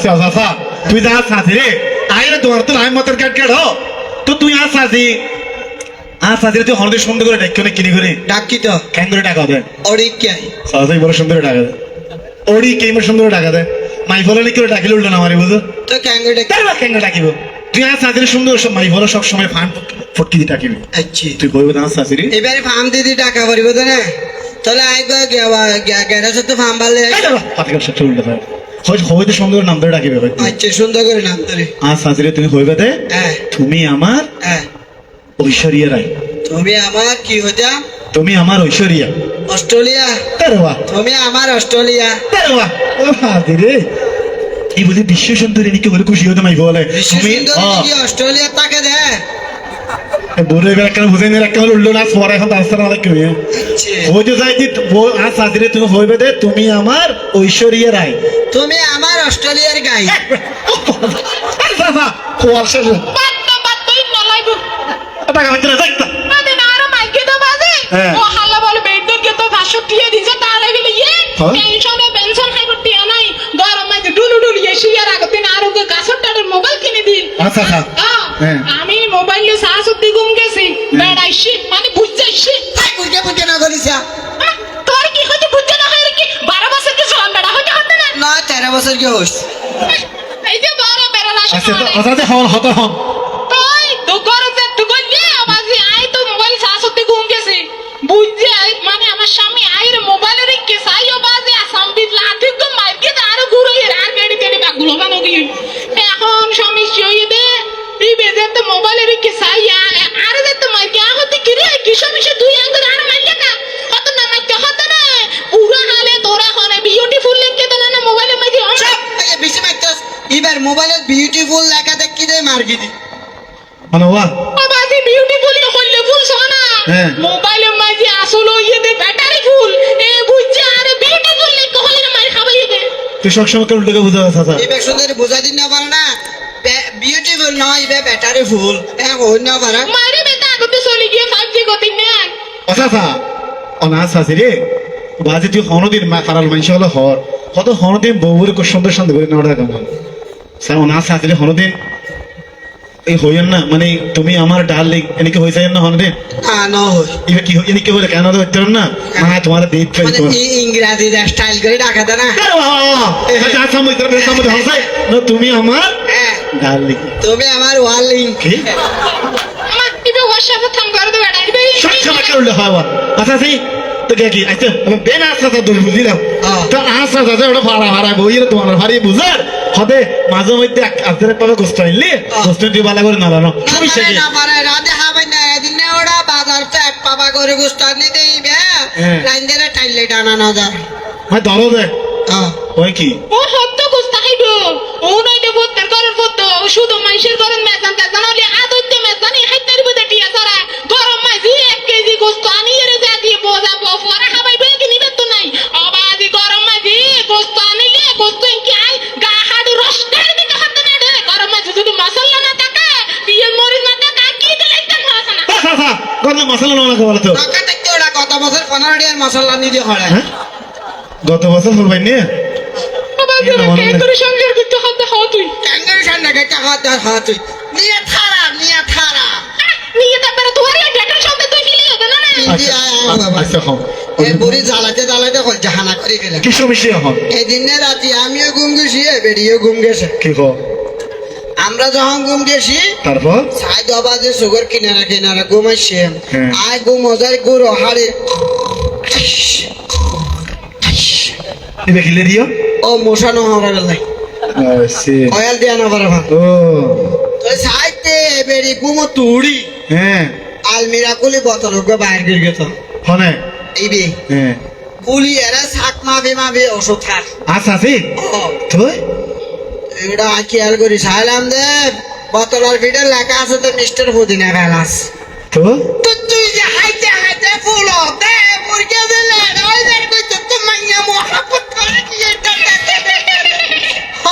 আচ্ছা চাচা তুই যা চাচি রে আইরে তোমার তো নাই মতের কাট কাট তো তুই আর চাচি আর চাচি তুই হরদে সুন্দর করে ডাক্য না কিনি করে ডাকি তো। কেন করে টাকা দেয় অরিকাই চাচা বড় সুন্দর করে টাকা দেয় ওড়ি কেমন সুন্দর করে টাকা দেয় মাই ফলে নি করে ডাকিলে উল্টো না মারি বুঝো তো ক্যাঙ্গো ডাকি? তার বা কেন ডাকিব? তুই আর চাচির সুন্দর সব মাই ফলে সব সময় ফান ফটকি দিয়ে ডাকিবি। আচ্ছা। তুই কইব না রে এবারে ফার্ম দিদি টাকা পড়িব তো না? তাহলে আইব গ্যারেজ তো ফার্ম বালে পাতিকার সাথে উল্টো হইতে সুন্দর নাম ধরে ডাকিবে আচ্ছা সুন্দর করে নাম ধরে। আর চাচি রে তুমি হইবে দে হ্যাঁ। তুমি আমার হ্যাঁ। ঐশ্বরিয়া রায়। তুমি আমার কি হইতা? তুমি আমার ঐশ্বরিয়া। অস্ট্রেলিয়া। তার বাহ তুমি আমার অস্ট্রেলিয়া। তার বাহ ও হাদি রে। এই বলে বিশ্ব সুন্দরী নাকি বলে খুশি হতে মাই বলে? তুমি অস্ট্রেলিয়া তাকে দে। বলে এবার একটা বুঝে নিয়ে একটা উল্লো না পরে এখন না দেখবে আচ্ছা যে যাই যে ও- আর সাজিরে তুমি হইবে দে তুমি আমার ঐশ্বরিয়া রায় তুমি আমার অস্ট্রেলিয়ার গাই খোয়ার শেষ হচ্ছে না যাই তো। মানে না আর মাইকে তো বাজে হ্যাঁ। ও হাল্লা বলে বেডদের কে তো ভাষণ দিয়ে দিছে তার গেলে ইয়ে হ্যাঁ? পেনশনে পেনশন খাইব নাই গরম ডুলু ডুলু এসে আর আগত আর মোবাইল কিনে দিন আচ্ছা আচ্ছা হ্যাঁ, হ্যাঁ। সাহস মোবাইলে শাশুড়ি গুম গেছি বেড়াইছি মানে বুঝাইছি বুঝে বুঝে না করিস। তোর কি হচ্ছে বুঝে না হয় কি? বারো বছর কি জোয়ান বেড়া হইতে হতে না? না তেরো বছর কি হইছে এই যে বড় বেড়া আচ্ছা তো আচ্ছা হল হতে হত হন তোই তো করতে তো কইলে আমাজি আই তো মোবাইল শাশুড়ি গুম গেছে বুঝছে আই মানে আমার স্বামী আইর মোবাইলের কে সাইও বাজে আসাম বিদ লাঠি তো মাইকে আরও ঘুরে আর গেড়ি গেড়ি বাগুলো বানো কি এখন স্বামী সইয়ে দে এই বেজে তো মোবাইলের কে সাইয়া আর দে তো মাইকে আহতে কি রে কি স্বামী দুই আঙ্গুল আর মাইলে না কত না মাইকে হতে না। পুরা হালে তোরা হরে বিউটিফুল লিখে দেন না মোবাইলে মাইকে সব এই বেশি মাইতাস এবার মোবাইলের বিউটিফুল লেখা দেখি দে মার্কি দি মানে ওয়া। বাবাজি বিউটিফুল হইলে ফুল সোনা হ্যাঁ। মোবাইলের মাঝে আসলে ইয়ে দে ব্যাটারি ফুল এ বুঝছে আরে বিউটিফুল লেখা হইলে না মারি খাবাই দে। তুই সবসময় কেন উল্টো বুঝা চাচা? এবার সুন্দর বুঝাই দিন না পারে না। বিউটিফুল নয় এবার ব্যাটারি ফুল হ্যাঁ হই না পারে মারি বেটা আগতে চলে গিয়ে ফাইভ গতি না আচ্ছা আচ্ছা আছে রে বাজে তুই হনদিন মা খারাল মানুষ হলো হর কত হনদিন বউরে খুব সুন্দর সুন্দর করে নেওয়া কেমন স্যার অনাথ আছে রে হনদিন এই হইয়েন না মানে তুমি আমার ডার্লিং এনেকে হয়ে যায় না হনদিন না না হই এবার কি এনেকে বলে কেন হইতে না মা তোমার দেখ ফেল মানে তোমার স্টাইল করে ডাকা দে না তুমি আমার ডার্লিং তুমি আমার ওয়ার্লিং কি? আমার টিভি হোয়াটসঅ্যাপে থাম করে দে বেটা দিবে সবসময় উল্টো হওয়া আচ্ছা সেই তো কি আচ্ছা আমি বেন দূর হ্যাঁ। তো আসা যাতে ওটা ভাড়া ভাড়া বইয়ে তোমার ভারী বুঝার। হবে মাঝে মধ্যে আপনার পাবে গোস্ত আনলে গোস্ত দিয়ে বালা করে না জানো না সমস্যা পারে কি না পারে রাতে হাবাই না এদিন না ওরা বাজার তো এক পাবা করে গুস্তান নিতে ইবে হ্যাঁ। লাইন দিয়ে টাইলে টানা না যা ভাই ধরো দে। হ্যাঁ ওই কি? ও হত্য কুস্তা হইব দেব তার করার পত্র শুধু মানুষের করেন মেজান তেজান হলে আদৈত্য মেজানি হাইতে দিব দেটিয়া সারা। গরম মাঝি এক কেজি গোস্ত আনি এর যা দিয়ে বোঝা বফরা খাবাইবে কি নিবে তো নাই। অবাদি গরম মাঝি গোস্ত আনিলে গোস্ত কি আই গা হাড়ু রস কাড়ি দিতে হতে না রে গরম মাঝি যদি মশলা না থাকে পিয়াজ মরিচ না থাকে কি দিলে একটা খাওয়া না? গত মশলা না বলো তো টাকা দেখতে ওরা কত বছর পনেরো ডিয়ার মশলা নিতে হয় হ্যাঁ? গত বছর ফুলবাই নিয়ে না, কে করে দেওয়ার তুই নিয়ে থারা নিয়ে থারা। নিয়ে তারপরে তোর ডেটার তুই হবে না আচ্ছা বুড়ি জ্বালাতে জ্বালাতে কল জাহানা করে গেলাম কি সমস্যা হন এই দিনে রাতে আমিও ঘুম গেছি ঘুম গেছে কি কো আমরা যখন ঘুম গেছি তারপর? সাই দবাজে সুগার কিনারা কিনারা ঘুমাইছে হ্যাঁ। আয় ঘুম মজার গুড় হাড়ে। দিও। ও মশা নহরা বেলাই সে দিয়া না পারে ও তো সাইতে বেরি ঘুমো তুড়ি হ্যাঁ আলমিরা কুলি বোতল গো বাইর করে গেত হনে এই বে হ্যাঁ কুলি এরা শাক ওষুধ আচ্ছা তুই এটা খেয়াল করি সাইলাম দে বোতলের ভিতরে লেখা আছে তো মিস্টার পুদিনা ফেলাস তো তো তুই যে হাইতে হাইতে ফুল দে মুরগি দিলে ওই কই তো তো মাইয়া মোহাব্বত করে কি এটা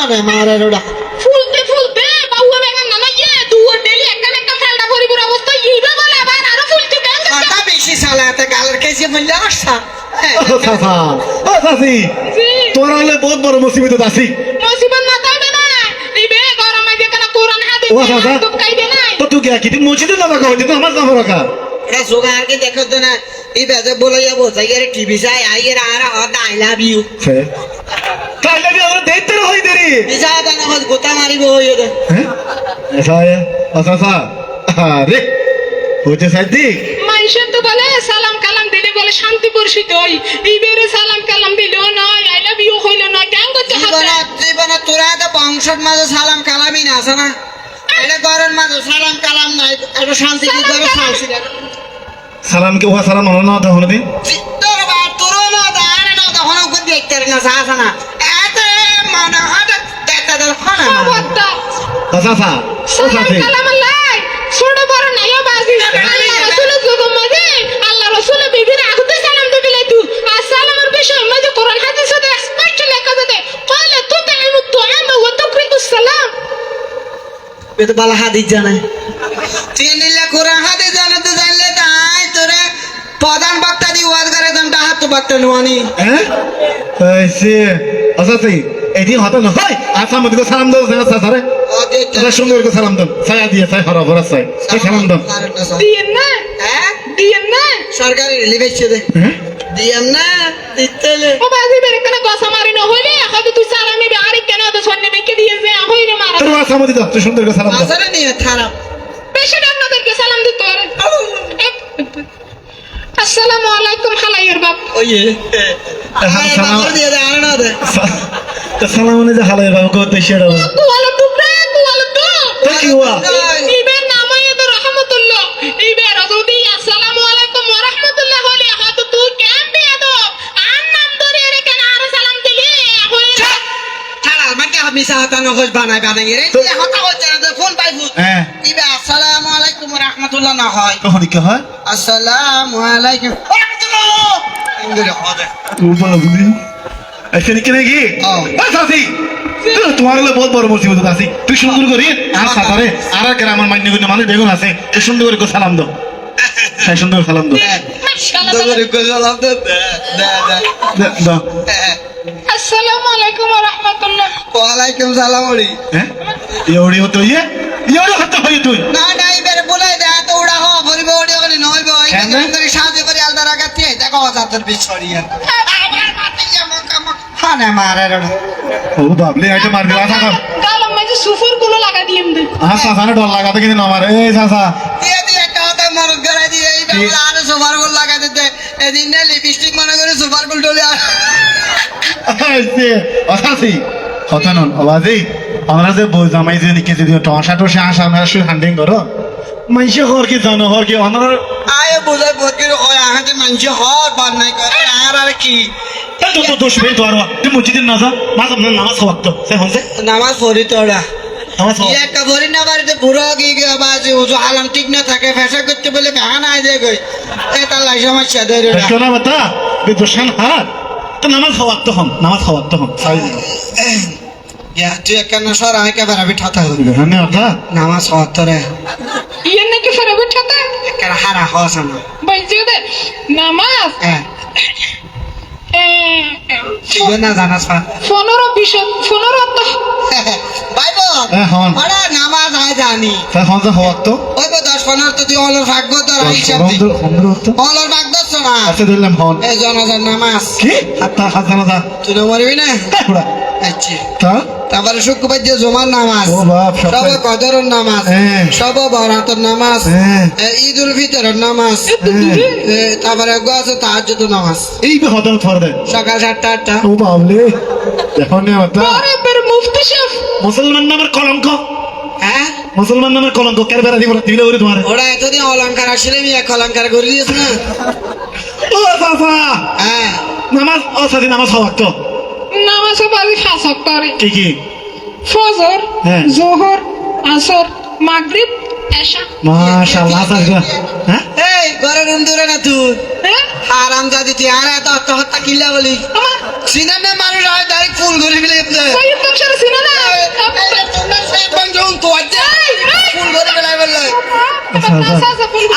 আরে মারে রোডা। ফুলতে ফুলতে বাউয়া বেগান না ইয়ে দুয়ার ডেলি একটা একটা ফেলটা ভরিপুর অবস্থা ইবে বলে আবার আরও ফুলতে বেন কথা বেশি সালাতে গালের কেসে বললে আসা। ও চাচা ও চাচি তোর হলে বহুত বড় মুসিবত আছি। মুসিবত না। তাইবে না ও চাচা তো কাইবে নাই। তো তুই কি কিন্তু মসজিদে যাবা কো কিন্তু আমার যাব রাখা। এটা সোগা আর দেখো তো না এই বেজে বলে যাব তাই টিভি চাই আর আই লাভ ইউ। তাই লাগি আমরা দেখতে হই দেরি বিজা দান হদ গোতা মারিব হইয়ে দে হ্যাঁ? এসা है আচ্ছা আচ্ছা আরে হচ্ছে সাদিক মানুষের তো বলে সালাম কালাম দিলে বলে শান্তি পরিষিত হই। ইবেরে সালাম কালাম দিলেও নয় আই লাভ ইউ হইল নয়। কেন করতে হবে। জীবন তোরা তো বংশর মাঝে সালাম কালামই না আছে না? এটা ঘরের মাঝে সালাম কালাম নাই এটা শান্তি কি করে শান্তি সালাম কি ওয়া সালাম হলো না তো হলো দিন? তোর বা তোর না দাঁড় না তখন দেখতে না সাহা না? খবরদার আচ্ছা আচ্ছা ও সালাম সাথী কালাম আল্লাহ ছোট বড় নাই বাজি। আল্লাহ রাসূলের যুগ মাঝে আল্লাহ রাসূলের বিবির আগুতে সালাম দিবি লাই তুই আর সালামের বিষয় মাঝে কোরআন হাদিসে স্পষ্ট লেখা আছে। কইলে তুই তাইমু তুআমা ওয়া তুকরিকুস সালাম। এটা বালা হাদিস জানে। তুই নিলে কোরআন হাদিস জানে তো জানলে তাই তোরে প্রধান বক্তা দি ওয়াজ করে দামটা হাত তো বক্তা নোয়ানি। হ্যাঁ? সে আচ্ছা এদিন হতো না হয় আচ্ছা তো সালাম দাও আচ্ছা স্যার আচ্ছা সুন্দর করে সালাম দাও ছায়া দিয়ে ছায়া হরা ভরা ছায়। এই সালাম দাও? দিয়েন না হ্যাঁ? দিয়েন না সরকারি রিলিফ এসছে দে দিয়াম না দিতেলে। ও বাজি বের কেন গসা মারি না হইলে? হয়তো তুই সালামি বে আরে কেন তো সন্নে মেকে দিয়ে যে হইরে মারা। তোর আচ্ছা মধ্যে দাও তুই সুন্দর করে সালাম দাও। আসলে নিয়ে খারাপ বেশি আপনাদেরকে সালাম দিতে পারে আসসালামু আলাইকুম হালাইয়ের বাপ। ওইয়ে হ্যাঁ, সালাম। দিয়ে দে আর না দে। তো সালাম মানে যে হালাই বাবু করতে সেটা কুয়ালা টুকরা কুয়ালা তো। তো কি হওয়া ইবের নামায় তো রহমতুল্লাহ। ইবের যদি আসসালামু আলাইকুম ওয়া রাহমাতুল্লাহ হলে হয়তো তুই কেন বিয়ে দো আর নাম ধরে রে কেন আর সালাম দিলি হইরে ছাড়া আমাকে আমি সাহাতানো হোস বানাই বানাই রে এই হতা হচ্ছে না ফোন পাইবো হ্যাঁ। ইবে আসসালামু আলাইকুম ওয়া রাহমাতুল্লাহ না হয়। তখন কি হয়? আসসালামু আলাইকুম। ওয়া রাহমাতুল্লাহ। সেদিকে নাকি আছি তোমার হলে বহুত বড় মুসিবত আছি তুই সুন্দর করি আর সাঁতারে আমার মান্য গুণ মানুষ বেগুন আছে এ সুন্দর করে সালাম দো সুন্দর সালাম দো আসসালামু আলাইকুম ওয়া হ্যাঁ ইওড়ি হতো ইয়ে ইওড়ি হতো তুই না না ইবেরে বলাই দে তো উড়া হ ভরিব ওড়ি ওড়ি নইব এই করে সাজে করে আলদা রাখাতে দেখো যাতর কাম হানে মারে রে ও বাবলে এটা মার দিলা সাকা গালম মাঝে সুফরগুলো লাগা দিয়েম দে আর সাসানে ডর লাগাতে কিন্তু না মারে এই সাসা দিয়ে দিয়ে একটা কথা মরদ করে দিয়ে এই বেলা আর সুপার গোল লাগা দিতে এদিন না লিপস্টিক মনে করে সুপার গোল ডলে আর আইছে অসাসি কথা নন আওয়াজই আমরা যে বই জামাই যে নিকে যদি টসা টসা আসা আমরা শুধু হান্ডিং করো মাইসে হর কি জানো হর কি অনার আয় বুঝাই বহুত করে ওই আহাতে মানুষ হর বার নাই করে আর আর কি তো তো দোষ বের তো আর তুই মসজিদে না যা মাঝ আপনার নামাজ খাওয়াক তো। সে হনছে নামাজ পড়ি তোরা নামাজ খাওয়া এই একটা ভরি না বাড়িতে বুড়ো গিয়ে গিয়ে বাজে উজু আলাম ঠিক না থাকে ফেসা করতে বলে বেহানা আয় যায় গই এটা লাই সমস্যা ধরে না। বাতা বেদোষান হাত তো নামাজ খাওয়াক তো হম নামাজ খাওয়াক তো হম ইয়া, তুই একখানা সর আমি কে বেড়াবি ঠাতা হবি নামাজ হওয়ার তোরে ইয়ে নাকি ফেরে বিঠাতে একখানা হারা আমার। দে নামাজ? হ্যাঁ। এ, এ, না জানাস পা পনেরো বিশ পনেরো তো। হ্যাঁ। নামাজ আয় জানি। তা তো খাওয়াক তো। ওই বো দশ পনেরো তো তুই অলর ভাগ্য তোর হিসাব অলর ভাগ্য তো। না আচ্ছা ধরলাম হন। এই জনজার নামাজ। কি? হাত হাত জানা যা তুই না মরবি না? পুরা আচ্ছা তা? তারপরে শুক্রবার যে জমার নামাজ। সব কদরের নামাজ। হ্যাঁ। সব বরাতের নামাজ। হ্যাঁ। ঈদ উল ফিতরের নামাজ। এ, তারপরে আছে তাহাজ্জুদ নামাজ। এই বে হদম থর দে সকাল সাতটা আটটা। ও বাবলে দেখো নে বের মুফতি শেফ মুসলমান নামের কলঙ্ক। হ্যাঁ? মুসলমান নামের কলঙ্ক। কেন বেড়া দিব দিলে ওরে তোমার ওরা এতদিন অলঙ্কার আসলে আমি এক অলঙ্কার করে দিয়েছে না। ও সাসা হ্যাঁ। নামাজ ও সাদি নামাজ খাওয়াক তো। বাজি ফাঁসক করে কি কি? ফজর হ্যাঁ। জোহর আসর মাগরিব এশা। মাশাআল্লাহ সাসা হ্যাঁ? এই ঘরে রুম দূরে না তুই? হ্যাঁ? হারাম জাদি তুই আর এত আত্মহত্যা কিল্লা বলি। আমার সিনানে মানুষ হয় ডাইরেক্ট ফুল ধরে ফেলে সৈয়দ বংশের সিনা না তোমার সেই বংশন তো আছে ফুল ধরে ফেলাই বললে।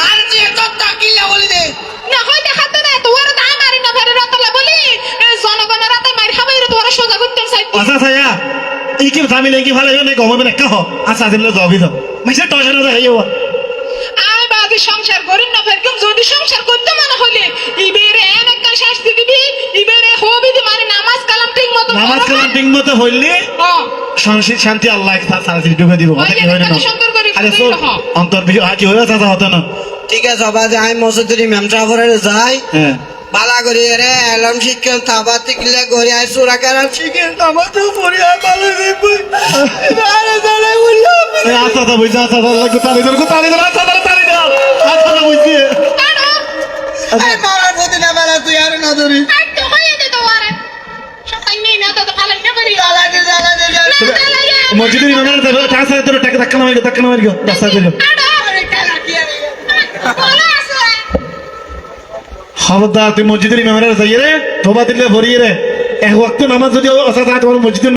আর তুই এত কিল্লা বলি দে না হয় দেখাতে না তোর দাম মারি না ফেরে রাতলা বলি এ জনগণের রাতে মারি খাবাই রে তোরা সোজা করতে চাই আচ্ছা সায়া এই কি স্বামী লেগে ভালো হয়ে নাই গমবে না কাহ আর সাজিল জগি দাও মাইসে টয়সা না হওয়া আয় বাজে সংসার করেন না ফেরকম যদি সংসার করতে মনে হলে ইবেরে এন একটা শাস্তি দিবি ইবেরে হবি দি মানে নামাজ কালাম ঠিক মতো নামাজ কালাম ঠিক মতো হইলে হ্যাঁ সংসার শান্তি আল্লাহ সারাসি ঢুকে দিব। কথা কি হয় না আরে হয়। অন্তর বিষয় আজ চাচা হতো না। ঠিক আছে বাজে আমি মসজিদের ম্যাম সাহেবের যাই। হ্যাঁ। বালা করি রে এলম শিখেন থাবা তিকলে গড়ি আই সুরা কারাম শিখেন থাবা তো পড়ি আই ভালো দিবি আরে জানে বললাম আচ্ছা আচ্ছা বুঝছি আচ্ছা আচ্ছা লাগবে তালি ধর তালি ধর আচ্ছা ধর তালি দাও আচ্ছা আচ্ছা বুঝছি এই মারার প্রতি না বেলা তুই আর না ধরি আর তো হয়ে যেত ওরে সবাই নিয়ে না তো তো ভালো না করি জ্বালাতে জ্বালাতে জ্বালাতে মসজিদের ইমামের টাকা সাথে তোর টাকা ধাক্কা মারি ধাক্কা মারি রাস্তা দিল আরে কালা কি আরে ভালো আছে খবরদার তুই মসজিদের ইমামের যাইয়ে রে তোবা দিলে ভরিয়ে রে এক নামাজ যদি অসাধা তোমার মসজিদের